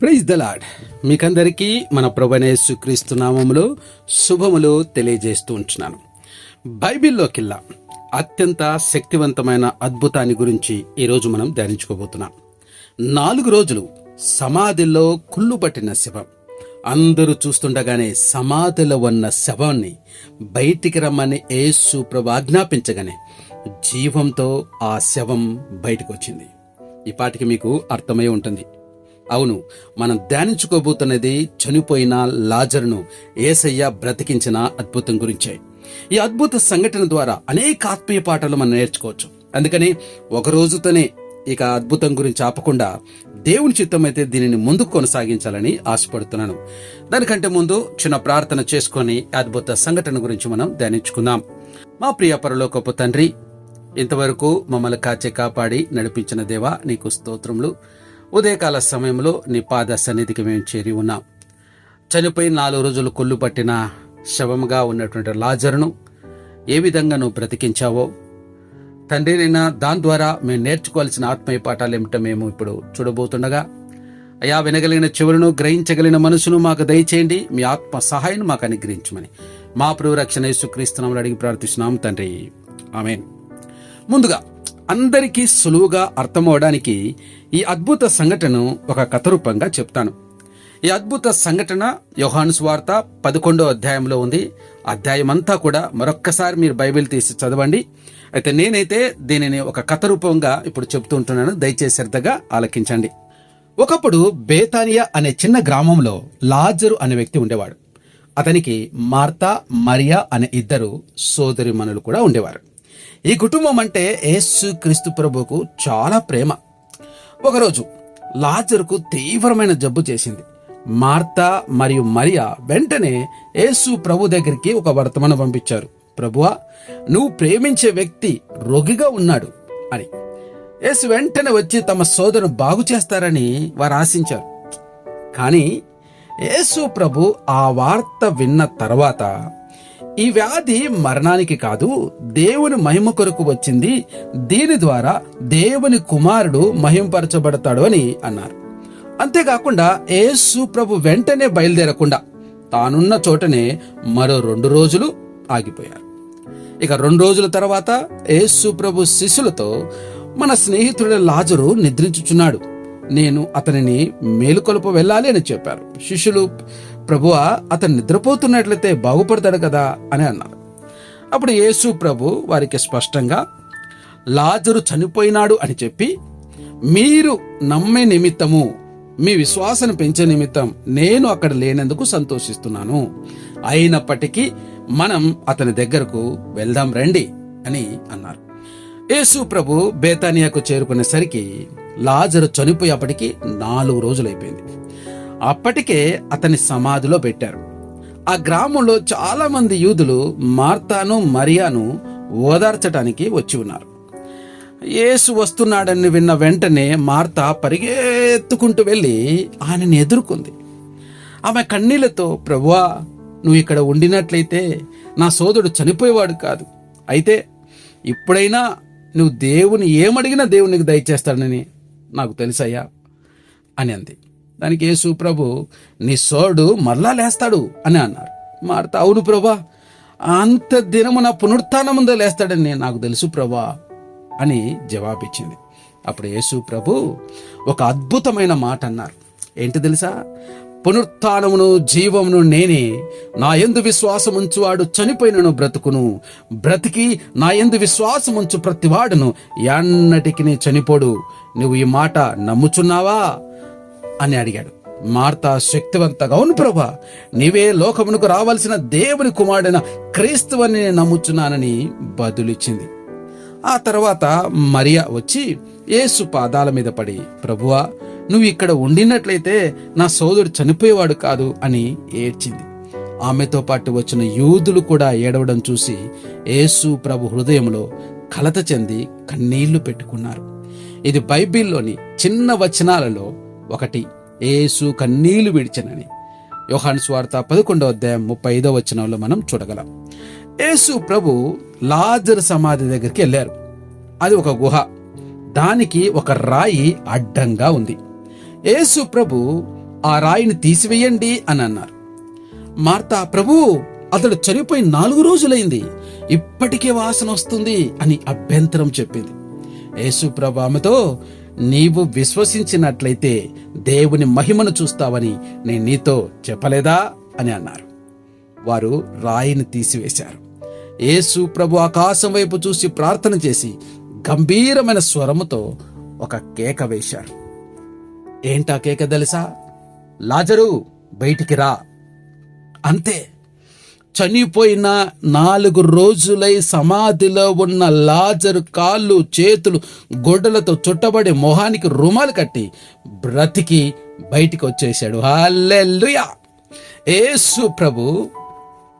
Praise the lord మీకందరికీ మన ప్రభనేసు క్రీస్తు నామములో శుభములు తెలియజేస్తూ ఉంటున్నాను. బైబిల్లోకిల్లా అత్యంత శక్తివంతమైన అద్భుతాన్ని గురించి ఈరోజు మనం ధ్యానించుకోబోతున్నాం. నాలుగు రోజులు సమాధిలో కుళ్ళు పట్టిన శవం. అందరూ చూస్తుండగానే సమాధిలో ఉన్న శవాన్ని బయటికి రమ్మని యేసు ప్రభు ఆజ్ఞాపించగానే జీవంతో ఆ శవం బయటకు వచ్చింది ఈ పాటికి మీకు అర్థమై ఉంటుంది. అవును మనం ధ్యానించుకోబోతున్నది చనిపోయిన లాజర్ను ఏసయ్య బ్రతికించిన అద్భుతం గురించే. ఈ అద్భుత సంఘటన ద్వారా అనేక ఆత్మీయ పాఠాలు మనం నేర్చుకోవచ్చు. అందుకని ఒక రోజుతోనే ఇక అద్భుతం గురించి ఆపకుండా దేవుని చిత్తం అయితే దీనిని ముందుకు కొనసాగించాలని ఆశపడుతున్నాను. దానికంటే ముందు చిన్న ప్రార్థన చేసుకొని అద్భుత సంఘటన గురించి మనం ధ్యానించుకుందాం. మా ప్రియ పరలోకపు తండ్రి ఇంతవరకు మమ్మల్ని కాచే కాపాడి నడిపించిన దేవా నీకు స్తోత్రములు. ఉదయకాల సమయంలో నీ పాద సన్నిధికి మేము చేరి ఉన్నాం. చనిపోయి నాలుగు రోజులు కొల్లు పట్టిన శవంగా ఉన్నటువంటి లాజరును ఏ విధంగా నువ్వు బ్రతికించావో? తండ్రినైనా దాని ద్వారా మేము నేర్చుకోవాల్సిన ఆత్మీయ పాఠాలు ఏమిటో మేము ఇప్పుడు చూడబోతుండగా అయా వినగలిగిన చెవులను గ్రహించగలిగిన మనసును మాకు దయచేయండి. మీ ఆత్మ సహాయం మాకు అనుగ్రహించమని మా ప్రభు రక్షణ యేసుక్రీస్తునామని అడిగి ప్రార్థిస్తున్నాం తండ్రి. ఆమెన్. ముందుగా అందరికీ సులువుగా అర్థమవడానికి ఈ అద్భుత సంఘటనను ఒక కథ రూపంగా చెప్తాను. ఈ అద్భుత సంఘటన యోహాను స్వార్త పదకొండో అధ్యాయంలో ఉంది. అధ్యాయం అంతా కూడా మరొక్కసారి మీరు బైబిల్ తీసి చదవండి. అయితే నేనైతే దీనిని ఒక కథ రూపంగా ఇప్పుడు చెప్తూ ఉంటున్నాను. దయచేసి శ్రద్ధగా ఆలకించండి. ఒకప్పుడు బేతానియా అనే చిన్న గ్రామంలో లాజరు అనే వ్యక్తి ఉండేవాడు. అతనికి మార్తా మరియా అనే ఇద్దరు సోదరిమణులు కూడా ఉండేవారు. ఈ కుటుంబం అంటే యేసు క్రీస్తు ప్రభుకు చాలా ప్రేమ. ఒకరోజు లాజర్కు తీవ్రమైన జబ్బు చేసింది. మార్తా మరియు మరియా వెంటనే యేసు ప్రభు దగ్గరికి ఒక వర్తమానం పంపించారు. ప్రభువా నువ్వు ప్రేమించే వ్యక్తి రోగిగా ఉన్నాడు అని. యేసు వెంటనే వచ్చి తమ సోదరును బాగు చేస్తారని వారు ఆశించారు. కానీ యేసు ప్రభు ఆ వార్త విన్న తర్వాత ఈ వ్యాధి మరణానికి కాదు దేవుని మహిమ కొరకు వచ్చింది. దీని ద్వారా దేవుని కుమారుడు మహింపరచబడతాడు అని అన్నారు. అంతేకాకుండా యేసు ప్రభు వెంటనే బయలుదేరకుండా తానున్న చోటనే మరో రెండు రోజులు ఆగిపోయారు. ఇక రెండు రోజుల తర్వాత యేసు ప్రభు శిష్యులతో మన స్నేహితుడి లాజరు నిద్రించుచున్నాడు. నేను అతనిని మేలుకొలుపు వెళ్ళాలి అని చెప్పారు. శిష్యులు ప్రభువా అతను నిద్రపోతున్నట్లయితే బాగుపడతాడు కదా అని అన్నారు. అప్పుడు యేసు ప్రభు వారికి స్పష్టంగా లాజరు చనిపోయినాడు అని చెప్పి మీరు నమ్మే నిమిత్తము మీ విశ్వాసాన్ని పెంచే నిమిత్తం నేను అక్కడ లేనందుకు సంతోషిస్తున్నాను. అయినప్పటికీ మనం అతని దగ్గరకు వెళ్దాం రండి అని అన్నారు. యేసు ప్రభు బేతానియాకు చేరుకునేసరికి లాజరు చనిపోయేపటికి నాలుగు రోజులైపోయింది. అప్పటికే అతని సమాధిలో పెట్టారు. ఆ గ్రామంలో చాలా మంది యూదులు మార్తాను మరియాను ఓదార్చడానికి వచ్చి ఉన్నారు. యేసు వస్తున్నాడని విన్న వెంటనే మార్త పరిగెత్తుకుంటూ వెళ్ళి ఆయనని ఎదుర్కొంది. ఆమె కన్నీళ్ళతో ప్రభువా నువ్వు ఇక్కడ ఉండినట్లయితే నా సోదరుడు చనిపోయేవాడు కాదు. అయితే ఇప్పుడైనా నువ్వు దేవుని ఏమడిగినా దేవునికి దయచేస్తాడని నాకు తెలుసయ్యా అని అంది. దానికి యేసు ప్రభు నీ సోడు మరలా లేస్తాడు అని అన్నారు. మార్త అవును ప్రభా అంత దినమున నా పునరుత్నముందో లేస్తాడని నాకు తెలుసు ప్రభా అని జవాబిచ్చింది. అప్పుడు యేసు ప్రభు ఒక అద్భుతమైన మాట అన్నారు. ఏంటి తెలుసా? పునరుత్నమును జీవమును నేనే నా ఎందు విశ్వాసముంచు వాడు చనిపోయినను బ్రతుకును. బ్రతికి నా ఎందు విశ్వాసముంచు ప్రతివాడును. ఎన్నటికి చనిపోడు. నువ్వు ఈ మాట నమ్ముచున్నావా? అని అడిగాడు. మార్తా శక్తివంతగా అవును ప్రభా నీవే లోకమునకు రావాల్సిన దేవుని కుమారుడైన క్రీస్తువని నేను నమ్ముచున్నానని బదులిచ్చింది. ఆ తర్వాత మరియా వచ్చి యేసు పాదాల మీద పడి ప్రభువా నువ్వు ఇక్కడ ఉండినట్లయితే నా సోదరుడు చనిపోయేవాడు కాదు అని ఏడ్చింది. ఆమెతో పాటు వచ్చిన యూదులు కూడా ఏడవడం చూసి యేసు ప్రభు హృదయంలో కలత చెంది కన్నీళ్ళు పెట్టుకున్నారు. ఇది బైబిల్లోని చిన్న వచనాలలో ఒకటి. ఏసు కన్నీళ్ళు విడిచనని. యోహాను స్వార్త పదకొండవ అధ్యాయం ముప్పై ఐదో వచనంలో మనం చూడగలం. యేసు ప్రభు లాజర్ సమాధి దగ్గరికి వెళ్ళారు. అది ఒక గుహ. దానికి ఒక రాయి అడ్డంగా ఉంది. యేసు ప్రభు ఆ రాయిని తీసివేయండి అని అన్నారు. మార్తా ప్రభు అతడు చనిపోయి నాలుగు రోజులైంది. ఇప్పటికే వాసన వస్తుంది అని అభ్యంతరం చెప్పింది. యేసు ప్రభు ఆమెతో నీవు విశ్వసించినట్లయితే దేవుని మహిమను చూస్తావని నేను నీతో చెప్పలేదా అని అన్నారు. వారు రాయిని తీసివేశారు. యేసు ప్రభు ఆకాశం వైపు చూసి ప్రార్థన చేసి గంభీరమైన స్వరముతో ఒక కేక వేశారు. ఏంటా కేక తెలుసా? లాజరు బయటికి రా. అంతే. చనిపోయిన నాలుగు రోజులై సమాధిలో ఉన్న లాజరు కాళ్ళు చేతులు గొడ్డలతో చుట్టబడి మొహానికి రుమాలు కట్టి బ్రతికి బయటికి వచ్చేసాడు హల్లెల్లుయా ఏసు ప్రభు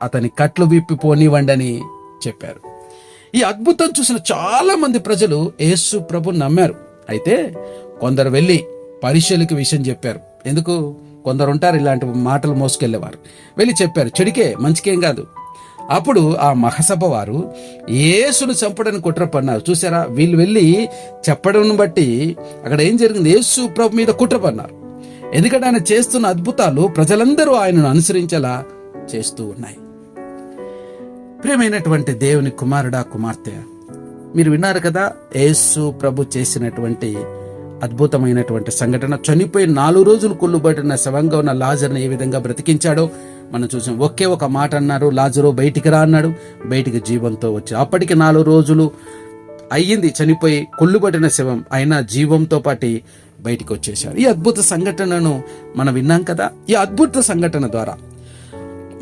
అతని కట్లు విప్పిపోనివ్వండని చెప్పారు. ఈ అద్భుతం చూసిన చాలా మంది ప్రజలు యేసు ప్రభు నమ్మారు. అయితే కొందరు వెళ్ళి పరిశీలికి విషయం చెప్పారు. ఎందుకు? కొందరు ఉంటారు ఇలాంటి మాటలు మోసుకెళ్ళేవారు వెళ్ళి చెప్పారు చెడికే మంచికేం కాదు. అప్పుడు ఆ మహసభ వారు యేసును చంపడానికి కుట్ర పన్నారు చూసారా వీళ్ళు వెళ్ళి చెప్పడం బట్టి అక్కడ ఏం జరిగింది? యేసు ప్రభు మీద కుట్ర పన్నారు ఎందుకంటే ఆయన చేస్తున్న అద్భుతాలు ప్రజలందరూ ఆయనను అనుసరించేలా చేస్తూ ఉన్నాయి. ప్రియమైనటువంటి దేవుని కుమారుడా కుమార్తె మీరు విన్నారు కదా యేసు ప్రభు చేసినటువంటి అద్భుతమైనటువంటి సంఘటన. చనిపోయి నాలుగు రోజులు కొల్లుబడిన శవంగా ఉన్న లాజర్ని ఏ విధంగా బ్రతికించాడో మనం చూసాం. ఒకే ఒక మాట అన్నారు లాజరు బయటికి రా అన్నాడు బయటికి జీవంతో వచ్చి. అప్పటికి నాలుగు రోజులు అయ్యింది చనిపోయి కొల్లుబడిన శవం అయినా జీవంతో పాటి బయటికి వచ్చేశారు ఈ అద్భుత సంఘటనను మనం విన్నాం కదా? ఈ అద్భుత సంఘటన ద్వారా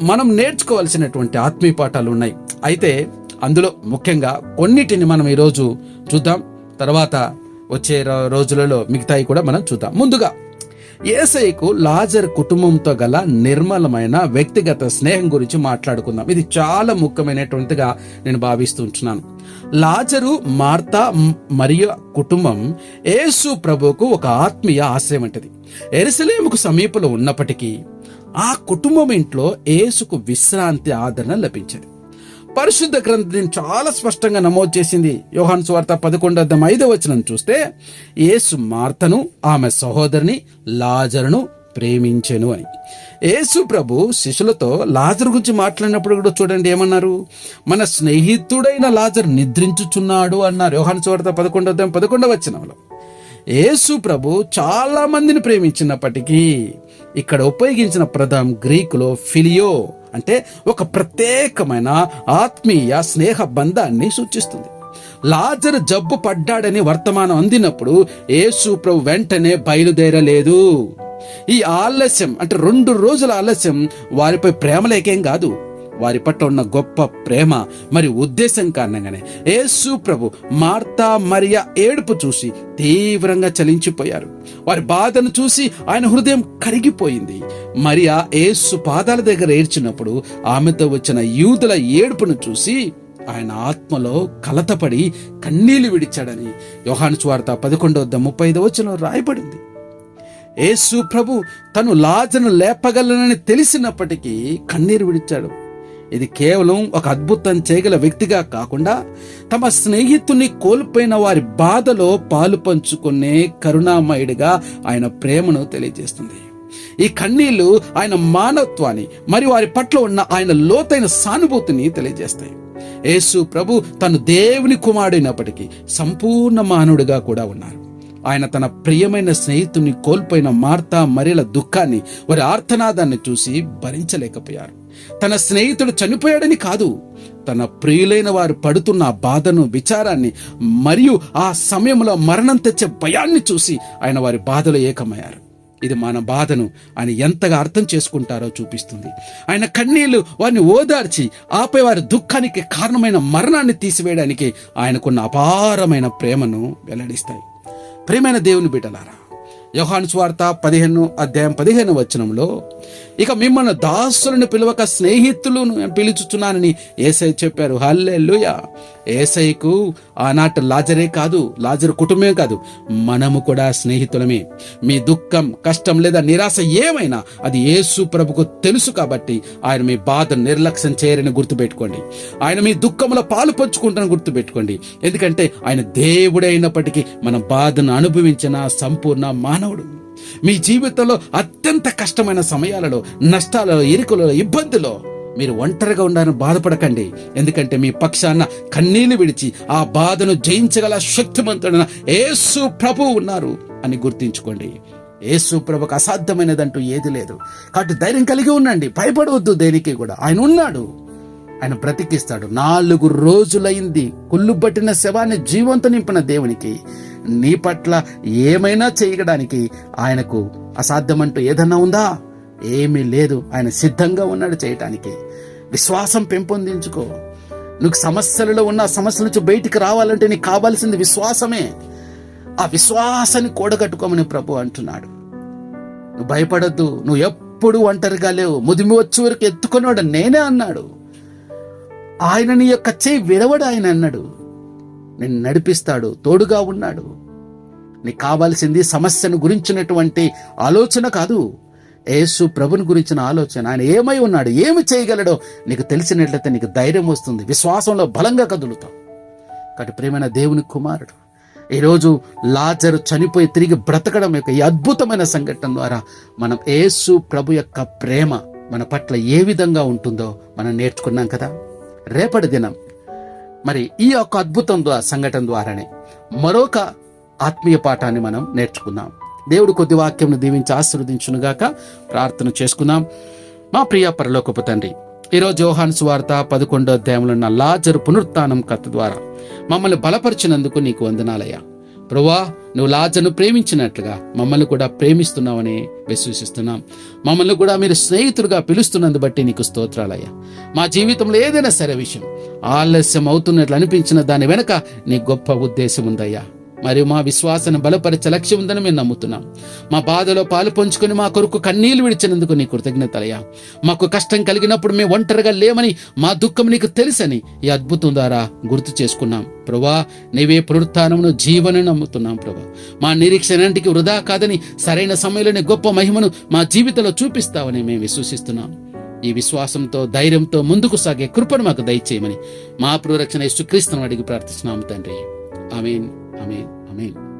మనం నేర్చుకోవాల్సినటువంటి ఆత్మీయ పాఠాలు ఉన్నాయి. అయితే అందులో ముఖ్యంగా కొన్నిటిని మనం ఈరోజు చూద్దాం. తర్వాత వచ్చే రోజులలో మిగతాయి కూడా మనం చూద్దాం. ముందుగా ఏసైకు లాజర్ కుటుంబంతో గల నిర్మలమైన వ్యక్తిగత స్నేహం గురించి మాట్లాడుకుందాం. ఇది చాలా ముఖ్యమైనటువంటిగా నేను భావిస్తుంటున్నాను లాజరు మార్తా మరియు కుటుంబం యేసు ప్రభువుకు ఒక ఆత్మీయ ఆశ్రయం వంటిది ఎరుసలేముకు సమీపంలో ఉన్నప్పటికీ ఆ కుటుంబం ఇంట్లో యేసుకు విశ్రాంతి ఆదరణ లభించింది. పరిశుద్ధ గ్రంథం చాలా స్పష్టంగా నమోదు చేసింది. యోహాన్ స్వార్త పదకొండు అద్దం ఐదో వచనం చూస్తే యేసు మార్తను ఆమె సహోదరిని లాజరును ప్రేమించెను అని. యేసు ప్రభు శిష్యులతో లాజర్ గురించి మాట్లాడినప్పుడు కూడా చూడండి ఏమన్నారు? మన స్నేహితుడైన లాజర్ నిద్రించుచున్నాడు అన్నారు. యోహాన్ స్వార్త పదకొండు అద్దం పదకొండవ వచనంలో. యేసు ప్రభు చాలా మందిని ప్రేమించినప్పటికీ ఇక్కడ ఉపయోగించిన పదం గ్రీకులో ఫిలియో. అంటే ఒక ప్రత్యేకమైన ఆత్మీయ స్నేహ బంధాన్ని సూచిస్తుంది. లాజరు జబ్బు పడ్డాడని వర్తమానం అందినప్పుడు యేసు ప్రభు వెంటనే బయలుదేరలేదు. ఈ ఆలస్యం అంటే రెండు రోజుల ఆలస్యం వారిపై ప్రేమ లేకేం కాదు. వారి పట్ల ఉన్న గొప్ప ప్రేమ మరి ఉద్దేశం కారణంగానే యేసు ప్రభు మార్తా మరియా ఏడుపు చూసి తీవ్రంగా చలించిపోయారు. వారి బాధను చూసి ఆయన హృదయం కరిగిపోయింది. మరియా యేసు పాదాల దగ్గర ఏడ్చినప్పుడు ఆమెతో వచ్చిన యూదుల ఏడుపును చూసి ఆయన ఆత్మలో కలతపడి కన్నీళ్ళు విడిచాడని యోహాను స్వార్త పదకొండో వద్ద ముప్పై ఐదు వచ్చిన రాయబడింది. యేసు ప్రభు తను లాజను లేపగలనని తెలిసినప్పటికీ కన్నీరు విడిచాడు. ఇది కేవలం ఒక అద్భుతం చేయగల వ్యక్తిగా కాకుండా తమ స్నేహితుని కోల్పోయిన వారి బాధలో పాలు పంచుకునే కరుణామయుడిగా ఆయన ప్రేమను తెలియజేస్తుంది. ఈ కన్నీళ్ళు ఆయన మానవత్వాన్ని మరి వారి పట్ల ఉన్న ఆయన లోతైన సానుభూతిని తెలియజేస్తాయి. యేసు ప్రభు తను దేవుని కుమారుడైనప్పటికీ సంపూర్ణ మానవుడిగా కూడా ఉన్నారు. ఆయన తన ప్రియమైన స్నేహితుని కోల్పోయిన మార్తా మరియల దుఃఖాన్ని వారి ఆర్తనాదాన్ని చూసి భరించలేకపోయారు. తన స్నేహితుడు చనిపోయాడని కాదు తన ప్రియులైన వారు పడుతున్న బాధను విచారాన్ని మరియు ఆ సమయంలో మరణం తెచ్చే భయాన్ని చూసి ఆయన వారి బాధలో ఏకమయ్యారు. ఇది మన బాధను ఆయన ఎంతగా అర్థం చేసుకుంటారో చూపిస్తుంది. ఆయన కన్నీళ్ళు వారిని ఓదార్చి ఆపై వారి దుఃఖానికి కారణమైన మరణాన్ని తీసివేయడానికి ఆయనకున్న అపారమైన ప్రేమను వెల్లడిస్తాయి. ప్రియమైన దేవుని బిడ్డలారా యోహాను స్వార్త పదిహేను అధ్యాయం పదిహేను వచనంలో ఇక మిమ్మల్ని దాసులను పిలవక స్నేహితులను పిలుచుచున్నానని ఏసై చెప్పారు. హల్లెలూయా! ఏసైకు ఆనాటి లాజరే కాదు లాజరు కుటుంబమే కాదు మనము కూడా స్నేహితులమే. మీ దుఃఖం కష్టం లేదా నిరాశ ఏమైనా అది యేసు ప్రభుకు తెలుసు కాబట్టి ఆయన మీ బాధ నిర్లక్ష్యం చేయరని గుర్తుపెట్టుకోండి. ఆయన మీ దుఃఖంలో పాలు పంచుకుంటారని గుర్తుపెట్టుకోండి. ఎందుకంటే ఆయన దేవుడైనప్పటికీ మన బాధను అనుభవించిన సంపూర్ణ మానవుడు. మీ జీవితంలో అత్యంత కష్టమైన సమయాలలో నష్టాలలో ఇరుకులలో ఇబ్బందిలో మీరు ఒంటరిగా ఉండాలని బాధపడకండి. ఎందుకంటే మీ పక్షాన కన్నీళ్ళు విడిచి ఆ బాధను జయించగల శక్తిమంతుడైన యేసు ప్రభు ఉన్నారు అని గుర్తించుకోండి. యేసు ప్రభుకు అసాధ్యమైనదంటూ ఏది లేదు. కాబట్టి ధైర్యం కలిగి ఉండండి. భయపడవద్దు దేనికి కూడా. ఆయన ఉన్నాడు. ఆయన బ్రతికిస్తాడు. నాలుగు రోజులైంది. కుళ్ళు పట్టిన శవాన్ని జీవంతో నింపిన దేవునికి నీ పట్ల ఏమైనా చేయడానికి ఆయనకు అసాధ్యమంటూ ఏదన్నా ఉందా? ఏమీ లేదు. ఆయన సిద్ధంగా ఉన్నాడు చేయటానికి. విశ్వాసం పెంపొందించుకో. నువ్వు సమస్యలలో ఉన్న సమస్యల నుంచి బయటికి రావాలంటే నీకు కావాల్సింది విశ్వాసమే. ఆ విశ్వాసాన్ని కూడగట్టుకోమని ప్రభు అంటున్నాడు. నువ్వు భయపడద్దు. నువ్వు ఎప్పుడు ఒంటరిగా లేవు. ముదిమి వచ్చే వరకు ఎత్తుకున్నాడు నేనే అన్నాడు. ఆయన నీ యొక్క చేయి విడవడు ఆయన అన్నాడు. నిన్ను నడిపిస్తాడు. తోడుగా ఉన్నాడు. నీకు కావాల్సింది సమస్యను గురించినటువంటి ఆలోచన కాదు. యేసు ప్రభుని గురించిన ఆలోచన. ఆయన ఏమై ఉన్నాడు? ఏమి చేయగలడో నీకు తెలిసినట్లయితే నీకు ధైర్యం వస్తుంది. విశ్వాసంలో బలంగా కదులుతావు. కాబట్టి ప్రేమైన దేవుని కుమారుడు ఈరోజు లాజరు చనిపోయి తిరిగి బ్రతకడం యొక్క ఈ అద్భుతమైన సంఘటన ద్వారా మనం యేసు ప్రభు యొక్క ప్రేమ మన పట్ల ఏ విధంగా ఉంటుందో మనం నేర్చుకున్నాం కదా? రేపటి దినం మరి ఈ యొక్క అద్భుతం ద్వారా సంఘటన ద్వారానే మరొక ఆత్మీయ పాఠాన్ని మనం నేర్చుకుందాం. దేవుడు కొద్ది వాక్యంను దీవించి ఆశీర్వదించునుగాక ప్రార్థన చేసుకుందాం. మా ప్రియ పరలోకపు తండ్రి ఈరోజు జోహాన్ సువార్త పదకొండో అధ్యాయంలో ఉన్న లాజరు పునరుత్నం కథ ద్వారా మమ్మల్ని బలపరిచినందుకు నీకు వందనాలయ్యా. ప్రభువా నువ్వు లాజను ప్రేమించినట్లుగా మమ్మల్ని కూడా ప్రేమిస్తున్నావని విశ్వసిస్తున్నాం. మమ్మల్ని కూడా మీరు స్నేహితులుగా పిలుస్తున్నందు బట్టి నీకు స్తోత్రాలయ్యా. మా జీవితంలో ఏదైనా సరే విషయం ఆలస్యం అవుతున్నట్లు అనిపించిన దాని వెనుక నీ గొప్ప ఉద్దేశం ఉందయ్యా. మరియు మా విశ్వాసాన్ని బలపరిచే లక్ష్యం ఉందని మేము నమ్ముతున్నాం. మా బాధలో పాలు పంచుకొని మా కొరకు కన్నీళ్ళు విడిచినందుకు నీ కృతజ్ఞతలయ్యా. మాకు కష్టం కలిగినప్పుడు మేము ఒంటరిగా లేమని మా దుఃఖం నీకు తెలుసని ఈ అద్భుతం ద్వారా గుర్తు చేసుకున్నాం. ప్రభా నీవే పునరుత్నమును జీవను నమ్ముతున్నాం ప్రభా. మా నిరీక్షణంటికి వృధా కాదని సరైన సమయంలోనే గొప్ప మహిమను మా జీవితంలో చూపిస్తావని మేము విశ్వసిస్తున్నాం. ఈ విశ్వాసంతో ధైర్యంతో ముందుకు సాగే కృపను మాకు దయచేయమని మా పురరక్షణ యేసుక్రీస్తును అడిగి ప్రార్థిస్తున్నాము తండ్రి. ఆమెన్. Amén, amén.